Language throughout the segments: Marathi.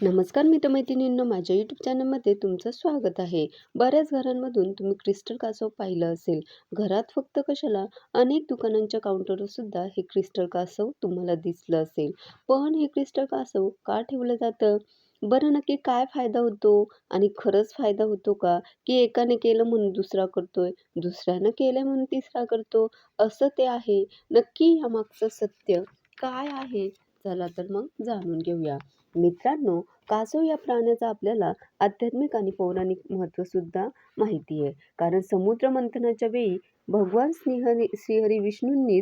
नमस्कार मित्रमैत्रिणींनो माझ्या यूट्यूब चॅनलमध्ये तुमचं स्वागत आहे. बऱ्याच घरांमधून तुम्ही क्रिस्टल कासव पाहिलं असेल. घरात फक्त कशाला अनेक दुकानांच्या काउंटरवर सुद्धा हे क्रिस्टल कासव तुम्हाला दिसलं असेल. पण हे क्रिस्टल कासव का ठेवलं जातं? बरं नक्की काय फायदा होतो? आणि खरंच फायदा होतो का? की एकाने केलं म्हणून दुसरा करतोय? दुसऱ्यानं केलं म्हणून तिसरा करतो? असं ते आहे. नक्की यामागचं सत्य काय आहे? चला तर मग जाणून घेऊया. मित्रांनो कासव या प्राण्याचं आपल्याला आध्यात्मिक आणि पौराणिक महत्त्वसुद्धा माहिती आहे. कारण समुद्र मंथनाच्या वेळी भगवान श्रीहरी श्रीहरी विष्णूंनी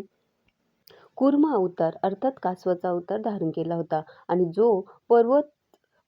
कुर्मा अवतार अर्थात कासवाचा अवतार धारण केला होता. आणि जो पर्वत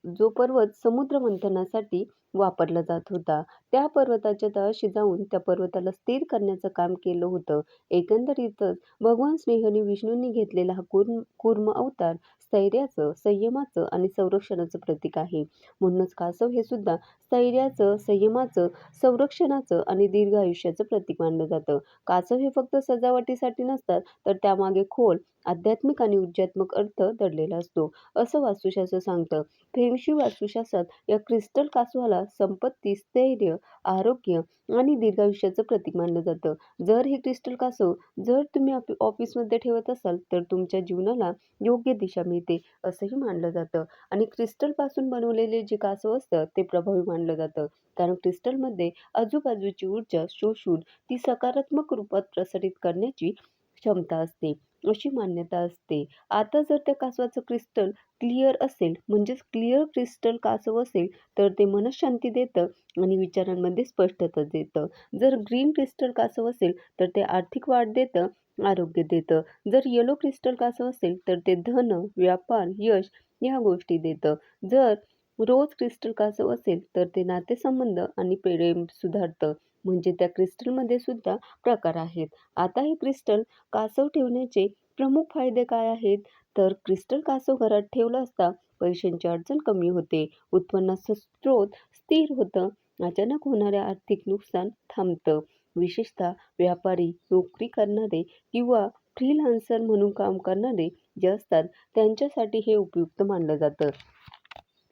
जो पर्वत समुद्र मंथनासाठी वापरला जात होता. त्या पर्वताच्या तळाशी जाऊन त्या पर्वताला स्थिर करण्याचं काम केलं होतं. एकंदरीतच भगवान स्नेहने विष्णूंनी घेतलेला हा कुर्म कुर्म अवतार स्थैर्याचं संयमाचं आणि संरक्षणाचं प्रतीक आहे. म्हणूनच कासव हे सुद्धा स्थैर्याचं संयमाचं संरक्षणाचं आणि दीर्घ आयुष्याचं प्रतीक मानलं जातं. कासव हे फक्त सजावटीसाठी नसतात तर त्यामागे खोल आध्यात्मिक आणि ऊर्जात्मक अर्थ दडलेला असतो. असं वास्तुशास्त्र सांगतं. फेंगशी वास्तुशास्त्रात या क्रिस्टल कासवाला संपत्ती स्थैर्य आरोग्य आणि दीर्घायुष्याचं प्रतीक मानलं जातं. जर हे क्रिस्टल कासव जर तुम्ही ऑफिसमध्ये ठेवत असाल तर तुमच्या जीवनाला योग्य दिशा मिळते असंही मानलं जातं. आणि क्रिस्टलपासून बनवलेले जे कासव असतं ते प्रभावी मानलं जातं. कारण क्रिस्टलमध्ये आजूबाजूची ऊर्जा शोषून ती सकारात्मक रूपात प्रसारित करण्याची क्षमता असते. अशी मान्यता असते. आता जर त्या कासवाचं क्रिस्टल क्लिअर असेल म्हणजेच क्लिअर क्रिस्टल कासव असेल तर ते मनशांती देतं आणि विचारांमध्ये स्पष्टता देतं. जर ग्रीन क्रिस्टल कासव असेल तर ते आर्थिक वाढ देतं आरोग्य देतं. जर येलो क्रिस्टल कासव असेल तर ते धन व्यापार यश या गोष्टी देतं. जर रोज क्रिस्टल कासव असेल तर ते नातेसंबंध आणि प्रेम सुधारतं. म्हणजे त्या क्रिस्टलमध्ये सुद्धा प्रकार आहेत. आता हे क्रिस्टल कासव ठेवण्याचे प्रमुख फायदे काय आहेत? तर क्रिस्टल कासव घरात ठेवलं असता पैशांची अडचण कमी होते. उत्पन्नाचं स्रोत स्थिर होतं. अचानक होणारे आर्थिक नुकसान थांबतं. विशेषतः व्यापारी नोकरी करणारे किंवा फ्रीलान्सर म्हणून काम करणारे जे असतात त्यांच्यासाठी हे उपयुक्त मानलं जातं.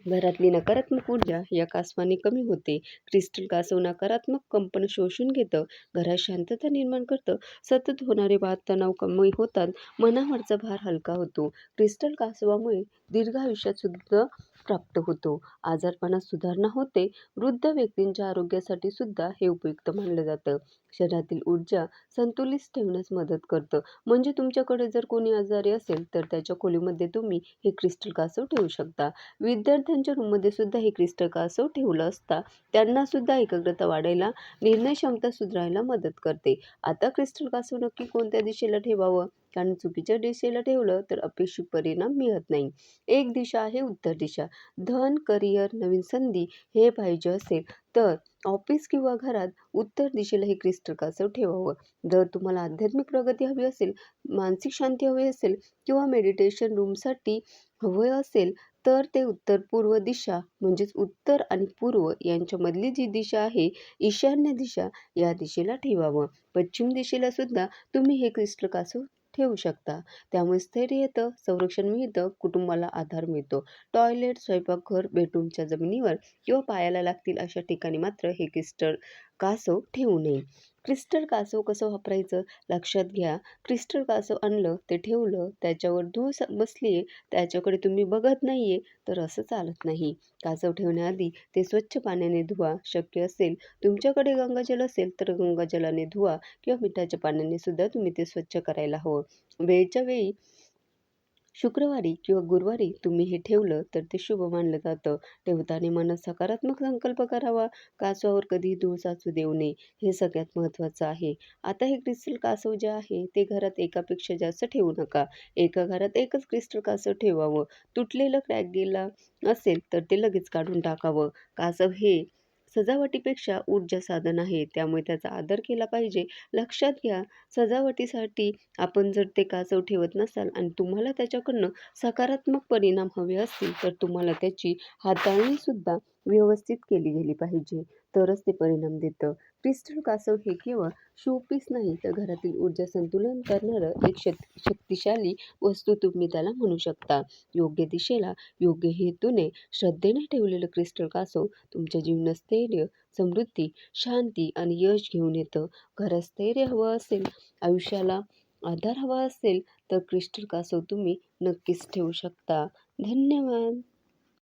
घरातली नकारात्मक ऊर्जा या कासवाने कमी होते. क्रिस्टल कासव नकारात्मक कंपन शोषून घेतं घरात शांतता निर्माण करतं सतत होणारे वाद तणाव कमी होतात मनावरचा भार हलका होतो. क्रिस्टल कासवामुळे दीर्घ आयुष्यात सुद्धा प्राप्त होतो. आजारपणात सुधारणा होते. वृद्ध व्यक्तींच्या आरोग्यासाठी सुद्धा हे उपयुक्त मानलं जातं. शरीरातील ऊर्जा संतुलित ठेवण्यास मदत करतं. म्हणजे तुमच्याकडे जर कोणी आजारी असेल तर त्याच्या खोलीमध्ये तुम्ही हे क्रिस्टल कासव ठेवू शकता. विद्यार्थ्यांच्या रूममध्ये सुद्धा हे क्रिस्टल कासव ठेवलं असता त्यांना सुद्धा एकाग्रता वाढायला निर्णय क्षमता सुधारायला मदत करते. आता क्रिस्टल कासव नक्की कोणत्या दिशेला ठेवावं? कारण चुकीच्या दिशेला ठेवलं तर अपेक्षित परिणाम मिळत नाही. एक दिशा आहे उत्तर दिशा. धन करिअर नवीन संधी हे पाहिजे असेल तर ऑफिस किंवा घरात उत्तर दिशेला हे क्रिस्टल कासव ठेवावं. जर तुम्हाला आध्यात्मिक प्रगती हवी असेल मानसिक शांती हवी असेल किंवा मेडिटेशन रूमसाठी हवं असेल तर ते उत्तर पूर्व दिशा म्हणजेच उत्तर आणि पूर्व यांच्यामधली जी दिशा आहे ईशान्य दिशा या दिशेला ठेवावं. पश्चिम दिशेला सुद्धा तुम्ही हे क्रिस्टल कासव ठेवू शकता. त्यामुळे स्थैर्य येतं संरक्षण मिळतं कुटुंबाला आधार मिळतो. टॉयलेट स्वयंपाकघर बेडरूमच्या जमिनीवर किंवा पायाला लागतील अशा ठिकाणी मात्र हे किस्टर कासव ठेवू नये. क्रिस्टल कासव कसं वापरायचं? लक्षात घ्या. क्रिस्टल कासव आणलं ते ठेवलं त्याच्यावर धूळ बसली आहे त्याच्याकडे तुम्ही बघत नाही आहे तर असं चालत नाही. कासव ठेवण्याआधी ते स्वच्छ पाण्याने धुवा शक्य असेल तुमच्याकडे गंगाजल असेल तर गंगाजलाने धुवा किंवा मिठाच्या पाण्याने सुद्धा तुम्ही ते स्वच्छ करायला हवं. वेळच्या वेळी शुक्रवारी किंवा गुरुवारी तुम्ही हे ठेवलं तर ते शुभ मानलं जातं. ठेवताना मनात सकारात्मक संकल्प करावा. कासवावर कधी धूळ साचू देऊ नये. हे सगळ्यात महत्त्वाचं आहे. आता हे क्रिस्टल कासव जे आहे ते घरात एकापेक्षा जास्त ठेवू नका. एका घरात एकच क्रिस्टल कासव ठेवावं. तुटलेलं क्रॅक गेला असेल तर ते लगेच काढून टाकावं. कासव हे सजावटीपेक्षा ऊर्जा साधन आहे. त्यामुळे त्याचा आदर केला पाहिजे. लक्षात घ्या सजावटीसाठी आपण जर ते काचव ठेवत नसाल आणि तुम्हाला त्याच्याकडनं सकारात्मक परिणाम हवे असतील तर तुम्हाला त्याची हाताळणीसुद्धा व्यवस्थित केली गेली पाहिजे. तरच ते परिणाम देतं. क्रिस्टल कासव हे केवळ शोपीस नाही तर घरातील ऊर्जा संतुलन करणारं एक शक शक्तिशाली वस्तू तुम्ही त्याला म्हणू शकता. योग्य दिशेला योग्य हेतूने श्रद्धेने ठेवलेलं क्रिस्टल कासव तुमच्या जीवनात स्थैर्य समृद्धी शांती आणि यश घेऊन येतं. घरात स्थैर्य हवं असेल आयुष्याला आधार हवा असेल तर क्रिस्टल कासव तुम्ही नक्कीच ठेवू शकता. धन्यवाद.